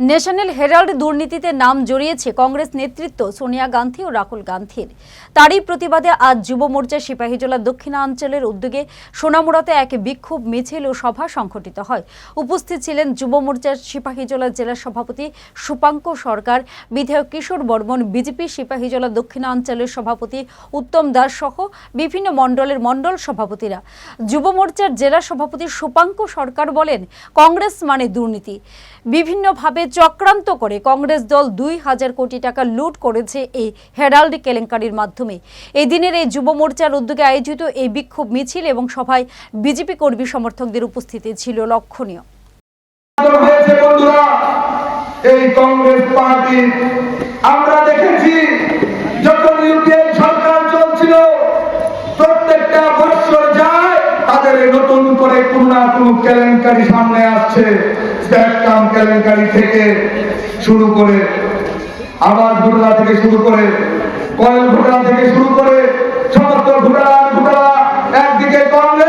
National Herald দুর্নীতিতে নাম জড়িয়েছে কংগ্রেস নেতৃত্ব সোনিয়া গান্ধী ও রাহুল গান্ধীর। তারই প্রতিবাদে আজ যুব মোর্চা সিপাহীজলা দক্ষিণাঞ্চলের উদ্যোগে সোনামুড়াতে এক বিক্ষোভ মিছিল ও সভা সংঘটিত হয়। উপস্থিত ছিলেন যুব মোর্চার সিপাহীজলা জেলা সভাপতি সুপাঙ্ক সরকার, বিধায়ক কিশোর বর্মন, বিজেপি সিপাহীজলা দক্ষিণাঞ্চলের সভাপতি উত্তম দাস সহ বিভিন্ন মণ্ডলের মণ্ডল সভাপতিরা। যুব মোর্চার জেলা সভাপতি সুপাঙ্ক সরকার বলেন, কংগ্রেস মানে দুর্নীতি। বিভিন্নভাবে চক্রান্ত করে কংগ্রেস দল দুই হাজার কোটি টাকা লুট করেছে এই হেরাল্ড কেলেঙ্কারির মাধ্যমে। এই দিনের এই যুব মোর্চার উদ্যোগে আয়োজিত এই বিক্ষোভ মিছিল এবং সভায় বিজেপি কর্মী সমর্থকদের উপস্থিতি ছিল লক্ষণীয়। এই কংগ্রেস পার্টি। আমরা দেখেছি, যখন ইউপিএ সরকার চলছিল, প্রত্যেকটা বৎসর যায়, তাদের নতুন করে না কেলেঙ্কারি সামনে আসছে। কেলেঙ্কারি থেকে শুরু করে আবার ঘটনা থেকে শুরু করে কয়েল ঘটনা থেকে শুরু করে সমস্ত ঘটনা ঘটনা, একদিকে কংগ্রেস